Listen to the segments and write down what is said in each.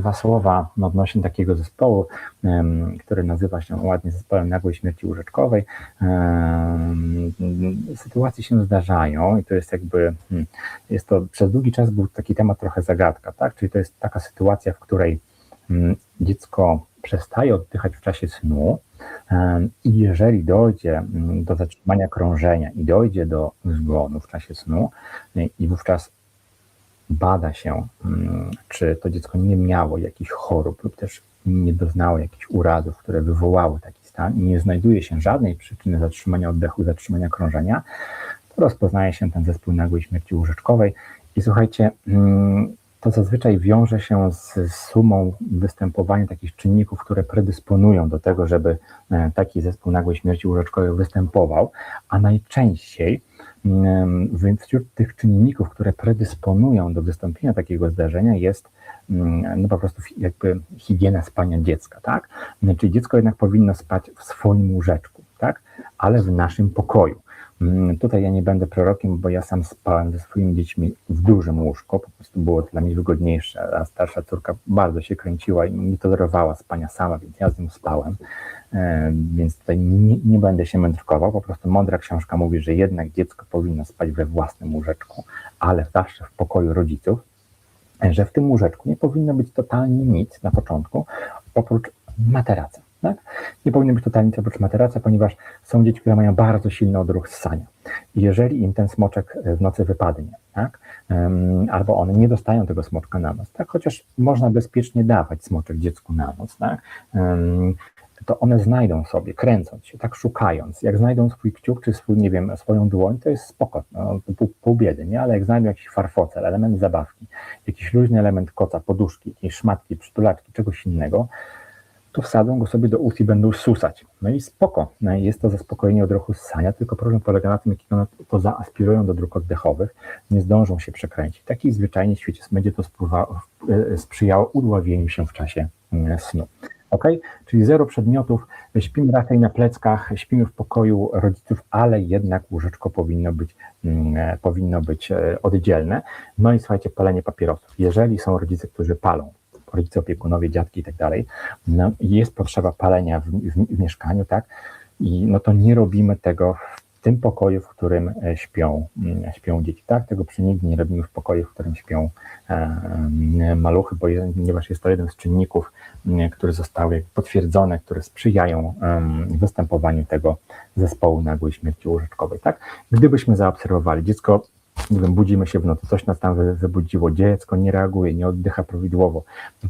dwa słowa odnośnie takiego zespołu, który nazywa się ładnie zespołem nagłej śmierci łóżeczkowej. Sytuacje się zdarzają i to jest jakby, hmm, jest to przez długi czas był taki temat trochę zagadka, tak? Czyli to jest taka sytuacja, w której mm, dziecko przestaje oddychać w czasie snu i jeżeli dojdzie mm, do zatrzymania krążenia i dojdzie do zgonu w czasie snu i wówczas bada się, mm, czy to dziecko nie miało jakichś chorób lub też nie doznało jakichś urazów, które wywołały taki stan i nie znajduje się żadnej przyczyny zatrzymania oddechu, zatrzymania krążenia, to rozpoznaje się ten zespół nagłej śmierci łóżeczkowej. I słuchajcie, mm, to zazwyczaj wiąże się z sumą występowania takich czynników, które predysponują do tego, żeby e, taki zespół nagłej śmierci łóżeczkowej występował, a najczęściej więc wśród tych czynników, które predysponują do wystąpienia takiego zdarzenia jest mm, no po prostu jakby higiena spania dziecka, tak? Czyli dziecko jednak powinno spać w swoim łóżeczku, tak? Ale w naszym pokoju. Mm, Tutaj ja nie będę prorokiem, bo ja sam spałem ze swoimi dziećmi w dużym łóżku, po prostu było dla mnie wygodniejsze, a starsza córka bardzo się kręciła i nie tolerowała spania sama, więc ja z nią spałem, E, więc tutaj nie, nie będę się mędrkował, po prostu mądra książka mówi, że jednak dziecko powinno spać we własnym łóżeczku, ale zawsze w pokoju rodziców, że w tym łóżeczku nie powinno być totalnie nic na początku, oprócz materaca. Tak? Nie powinno być totalnie oprócz materaca, ponieważ są dzieci, które mają bardzo silny odruch ssania. Jeżeli im ten smoczek e, w nocy wypadnie, tak? albo one nie dostają tego smoczka na noc, tak? chociaż można bezpiecznie dawać smoczek dziecku na noc, tak? To one znajdą sobie, kręcąc się, tak szukając. Jak znajdą swój kciuk, czy swój, nie wiem, swoją dłoń, to jest spoko, no, pół, pół biedy, nie? Ale jak znajdą jakiś farfocel, element zabawki, jakiś luźny element koca, poduszki, jakiejś szmatki, przytulaczki, czegoś innego, to wsadzą go sobie do ust i będą susać. No i spoko, no jest to zaspokojenie odruchu ssania, tylko problem polega na tym, jak one to zaaspirują do dróg oddechowych, nie zdążą się przekręcić. Taki zwyczajnie świecie będzie to e, sprzyjało udławieniu się w czasie mm, snu. Ok? Czyli zero przedmiotów, śpimy raczej na pleckach, śpimy w pokoju rodziców, ale jednak łóżeczko powinno być, mm, e, powinno być e, oddzielne. No i słuchajcie, palenie papierosów. Jeżeli są rodzice, którzy palą, rodzice, opiekunowie, dziadki i tak dalej, no, jest potrzeba palenia w, w, w mieszkaniu, tak? I no to nie robimy tego w tym pokoju, w którym e, śpią, mm, śpią dzieci, tak? Tego przynigdy nie robimy w pokoju, w którym śpią e, mm, maluchy, bo ponieważ jest to jeden z czynników, mm, które zostały potwierdzone, które sprzyjają występowaniu tego zespołu nagłej śmierci łóżeczkowej, tak? Gdybyśmy zaobserwowali dziecko nie wiem, budzimy się w nocy, coś nas tam wy- wybudziło, dziecko nie reaguje, nie oddycha prawidłowo,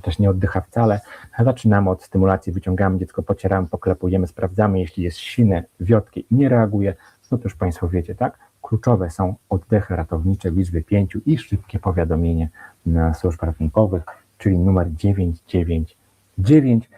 też nie oddycha wcale. Zaczynamy od stymulacji, wyciągamy dziecko, pocieramy, poklepujemy, sprawdzamy, jeśli jest silne, wiotkie i nie reaguje, no to już Państwo wiecie, tak? Kluczowe są oddechy ratownicze w liczbie pięciu i szybkie powiadomienie na służb ratunkowych, czyli numer 999.